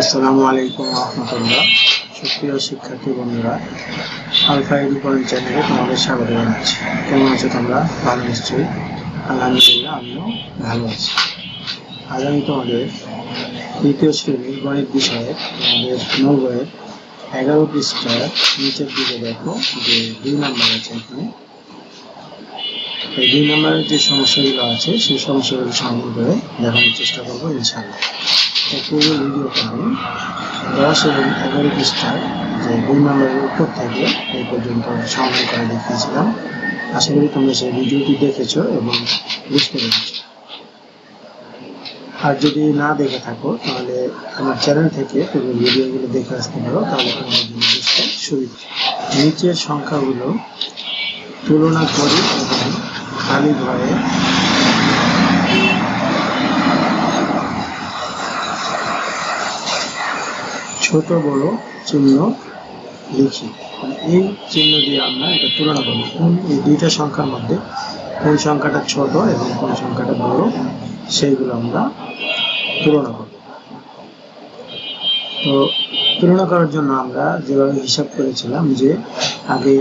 আসসালামু আলাইকুম রহমতুল্লাহ। সুপ্রিয় শিক্ষার্থী বন্ধুরা, আলফা এডুকরণ চ্যানেলে তোমাদের স্বাগত জানাচ্ছি। কেমন আছো তোমরা? ভালো নিশ্চয়ই। আলহামদুলিল্লাহ, আমিও ভালো আছি। আজ আমি তোমাদের তৃতীয় শ্রেণির গণিত বিষয়ে আমাদের মূল বইয়ের এগারো পৃষ্ঠার নিচের দিকে দেখো যে দুই নাম্বার আছে এখানে। এই দুই নম্বরের যে সমস্যাগুলো আছে, সেই সমস্যাগুলো সমাধান করে দেখানোর চেষ্টা করব, ইনশাআল্লাহ। তো পুরো ভিডিওটা দশ এবং এগারো যে উপর এই পর্যন্ত সমাধান করে দেখিয়েছিলাম। আশা করি তোমরা সেই ভিডিওটি দেখেছ এবং বুঝতে পেরেছ। আর যদি না দেখে থাকো, তাহলে আমার চ্যানেল থেকে পুরো ভিডিওগুলো দেখে আসতে পারো, তাহলে তোমাদের জন্য বুঝতে সুবিধা। নিচের সংখ্যাগুলো তুলনা করি এবং খালি ঘরে ছোট, বড় চিহ্ন লিখি এই চিহ্ন দিয়ে আমরা এটা তুলনা করব। কোন এই দুইটা সংখ্যার মধ্যে কোন সংখ্যাটা ছোট এবং কোন সংখ্যাটা বড়, সেইগুলো আমরা তুলনা করব। তো তুলনা করার জন্য আমরা যেভাবে হিসাব করেছিলাম যে আগে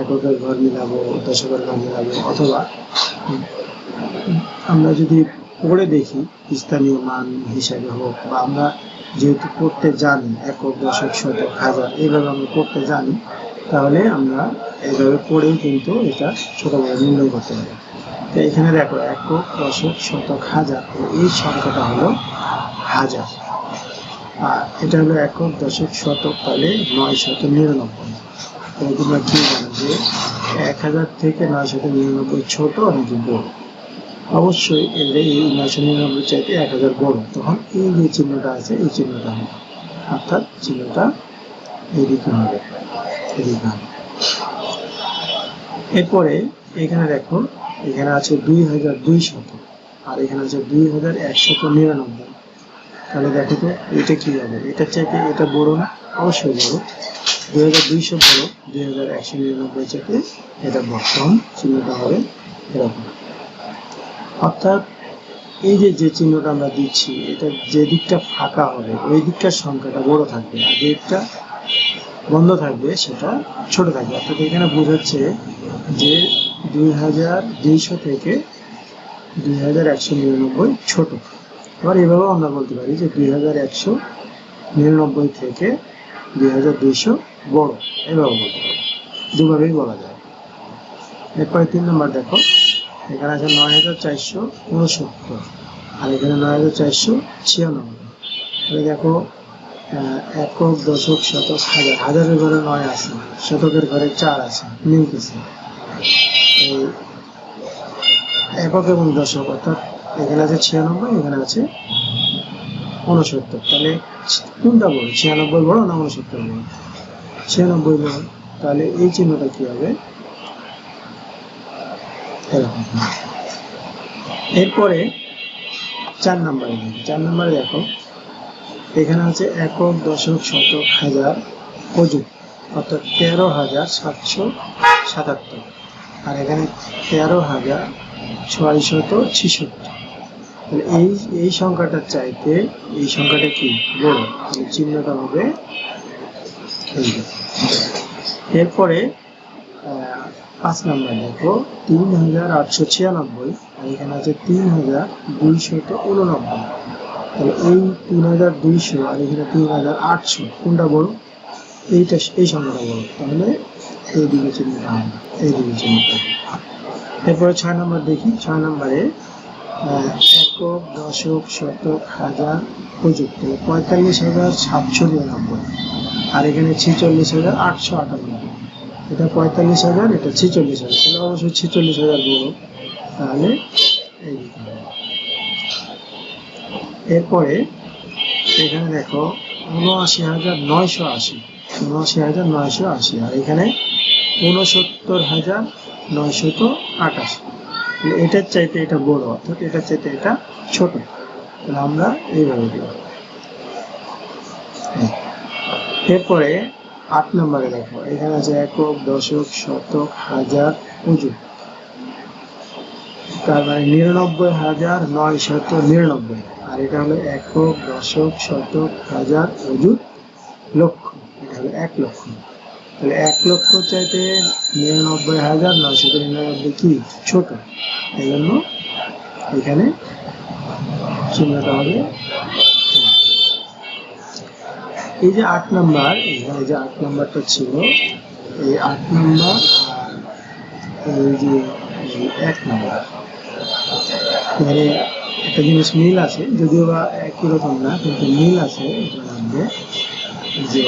এককের ঘর মিলাবো, দশকের ঘর মিলাবো, অথবা আমরা যদি পড়ে দেখি, স্থানীয় মান হিসাবে হোক বা আমরা যেহেতু করতে জানি, একক, দশক, শতক, হাজার, এইভাবে আমরা করতে জানি, তাহলে আমরা এইভাবে পড়েও কিন্তু এটা ছোট বড় নির্ণয় করতে পারি। তো এখানে দেখো, একক, দশক, শতক, হাজার, এই সংখ্যাটা হলো হাজার। আর এটা হলো একক, দশক, শতক, তাহলে নয় শত নিরানব্বই। তোমরা কি জানো যে এক হাজার থেকে নয় শত নিরানব্বই ছোট নাকি বড়। অবশ্যই এর এই নয়শো নিরানব্বই চাইতে এক হাজার বড়। তখন এই যে চিহ্নটা আছে, এই চিহ্নটা হবে। অর্থাৎ চিহ্নটা এদিকে হবে এদিকে হবে। এরপরে এখানে দেখো, এখানে আছে দুই হাজার দুই শত আর এখানে আছে দুই হাজার একশত নিরানব্বই। তাহলে দেখো তো, এটা কি হবে? এটার চাইতে এটা বড় না? অবশ্যই বড়। দুই হাজার দুইশো বড়, দুই হাজার একশো নিরানব্বই চাইতে এটা বর্তমান চিহ্নটা হবে এরকম। অর্থাৎ এই যে যে চিহ্নটা আমরা দিচ্ছি, এটা যে দিকটা ফাঁকা হবে ওই দিকটার সংখ্যাটা বড় থাকবে, আর যে দিকটা বন্ধ থাকবে, সেটা ছোট থাকবে। অর্থাৎ এখানে বোঝাচ্ছে যে দুই হাজার দুইশো থেকে দুই হাজার একশো নিরানব্বই ছোট। এবার এভাবেও আমরা বলতে পারি যে দুই হাজার একশো নিরানব্বই থেকে দুই হাজার দুইশো বড়। এভাবে বলতে পারি। দুভাবেই বলা যায়। এরপরে তিন নম্বর দেখো। এখানে আছে নয় হাজার চারশো উনসত্তর, আর এখানে নয় হাজার চারশো ছিয়ানব্বই। দেখো একক দশক শতক, হাজার, হাজারের ঘরে নয় আছে, শতকের ঘরে চার আছে মিলতেছে এই একক এবং দশক, অর্থাৎ এখানে আছে ছিয়ানব্বই, এখানে আছে উনসত্তর। তাহলে কোনটা বড়, ছিয়ানব্বই বড় না উনসত্তর বড়? ছিয়ানব্বই বড়। তাহলে এই চিহ্নটা কি হবে? এরপরে চার নম্বরে চার নম্বরে দেখো, এখানে আছে একক দশক শতক হাজার অযুগ অর্থাৎ তেরো হাজার সাতশো সাতাত্তর। আর এখানে তেরো হাজার ছয়শত ছিষট্টি। এই এই সংখ্যাটার চাইতে, এই সংখ্যাটা কি? বড় চিহ্নটা হবে এরপরে পাঁচ নাম্বার দেখো, তিন হাজার আটশো ছিয়ানব্বই আর এখানে আছে তিন হাজার দুইশত উননব্বই। তাহলে এই তিন হাজার দুইশো আর এখানে তিন হাজার আটশো, কোনটা বড়? এইটা, এই সংখ্যাটা বড়। তাহলে এই দিকে চিহ্নটা হবে এই দিকে চিহ্নটা এরপরে ছয় নম্বর দেখি, ছয় নম্বরে একক, দশক, শতক, হাজার, প্রযুক্তি। পঁয়তাল্লিশ হাজার সাতশো নিরানব্বই। আর এখানে ছেচল্লিশ হাজার আটশো আটানব্বই। এটা পঁয়তাল্লিশ হাজার, এটা ছিচল্লিশ হাজার। তাহলে অবশ্যই ছিচল্লিশ হাজার বড় তাহলে এই এরপরে এখানে দেখো উনআশি হাজার নয়শো আশি। উনআশি হাজার নয়শো আশি। আর এখানে উনসত্তর হাজার নয়শত আটাশি এটার চাইতে এটা বড়, অর্থাৎ এটার চাইতে এটা ছোট। তাহলে আমরা এইভাবে দিব হ্যাঁ। এরপরে আট নম্বরে দেখো, এখানে আছে একক, দশক, শতক, হাজার অযুগ তার মানে নিরানব্বই হাজার নয় শত নিরানব্বই। আর এটা হলো একক, দশক, শতক, হাজার অযুত লক্ষ। এটা হলো এক লক্ষ। তাহলে এক লক্ষ চাইতে নিরানব্বই হাজার নয়শত নিরানব্বই কি? ছোট। এই জন্য এখানে চিহ্নটা হবে এই যে আট নাম্বার এখানে যে আট নাম্বারটা ছিল, এই আট নাম্বার এই যে এক নাম্বার। এখানে একটা জিনিস মিল আছে, যদিও বা একই রকম না, কিন্তু মিল আছে যে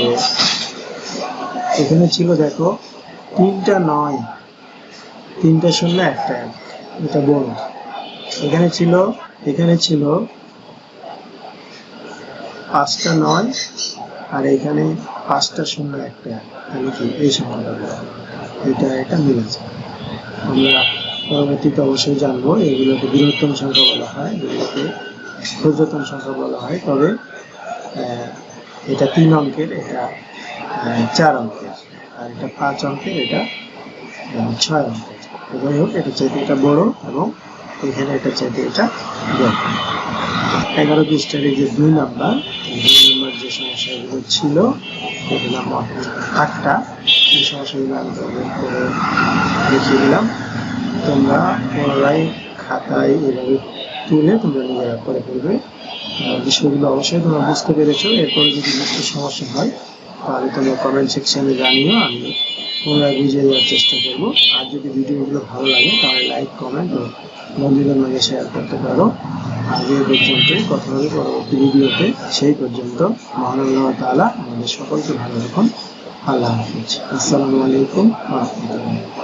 এখানে ছিল, দেখো, তিনটা নয়, তিনটা শূন্য একটা এক এটা বড়। এখানে ছিল এখানে ছিল পাঁচটা নয় আর এখানে পাঁচটা শূন্য একটা। তাহলে কি? এই সংখ্যাটা এটা এটা মিলেছে। আমরা পরবর্তীতে অবশ্যই জানব, এগুলোকে বৃহত্তম সংখ্যা বলা হয়, এগুলোকে ক্ষুদ্রতম সংখ্যা বলা হয়। তবে এটা তিন অঙ্কের, এটা চার অঙ্কের। আর এটা পাঁচ অঙ্কের, এটা ছয় অঙ্কের। যাই হোক এটা চাইতে এটা বড় এবং এখানে এটা চাইতে এটা বড়। এগারো পৃষ্ঠার এই যে দুই নাম্বার দুই নাম্বার যে সমস্যাগুলো ছিল আটটা এই সমস্যাগুলো আমি তোমাদের করে দেখিয়ে দিলাম। তোমরা পুনরায় খাতায় এভাবে তুলে তোমরা নিজেরা করে ফেলবে বিষয়গুলো অবশ্যই তোমরা বুঝতে পেরেছ। এরপরে যদি বুঝতে সমস্যা হয়, তাহলে তোমরা কমেন্ট সেকশানে জানিও, আমি পুনরায় বুঝিয়ে দেওয়ার চেষ্টা করব। আর যদি ভিডিওগুলো ভালো লাগে, তাহলে লাইক কমেন্ট ও বন্ধুদের মাঝে শেয়ার করতে পারো। আজ পর্যন্ত কথা হবে পরবর্তী ভিডিওতে। সেই পর্যন্ত মহান তাআলা আমাদের সকলকে ভালো রাখুন। আল্লাহ হাফিজ। আসসালামু আলাইকুম রাহমাতুল্লাহ।